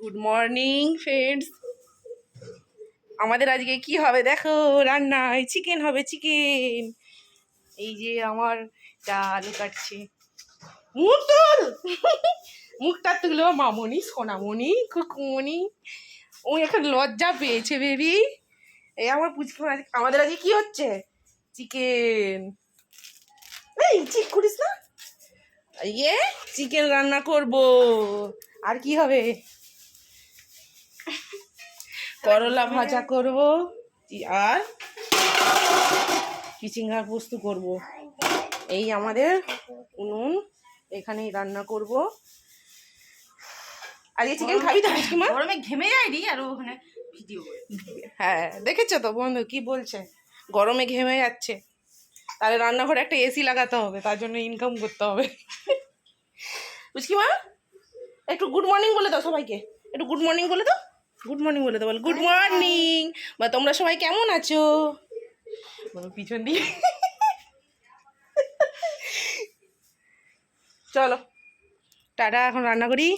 Good morning friends আমাদের আজকে কি হবে দেখো? রান্নায় চিকেন হবে চিকেন এই যে আমার যা আলু কাটছে। মুখ তুল! মুখটা তুলো মামনি, সোনামণি কুকুমণি ও এখন লজ্জা পেয়েছে বেবি এই আমার পুচকি আমাদের আজকে কি হচ্ছে? চিকেন এই, ঠিক করিস না? ইয়ে চিকেন রান্না করব। আর কি হবে? করলা ভাজা করব। আর চিচিঙ্গার পোস্ত করব। এই আমাদের উনুন এখানেই রান্না করব। আজকে চিকেন খাবি তো পুচকিমা গরমে ঘেমে যায় রি আর ওখানে ভিডিও হ্যাঁ দেখেছ তো বন্ধু কি বলছে? গরমে ঘেমে যাচ্ছে। তাহলে রান্নাঘরে একটা এসি লাগাতে হবে তার জন্য ইনকাম করতে হবে। বুঝকি মা একটু গুড মর্নিং বলে দাও সবাইকে। একটু গুড মর্নিং বলে দাও। গুড মর্নিং বলে দেবো। বল গুড মর্নিং বা তোমরা সবাই কেমন আছো? বলো পিছন দিয়ে। চলো। টাটা এখন রান্না করি।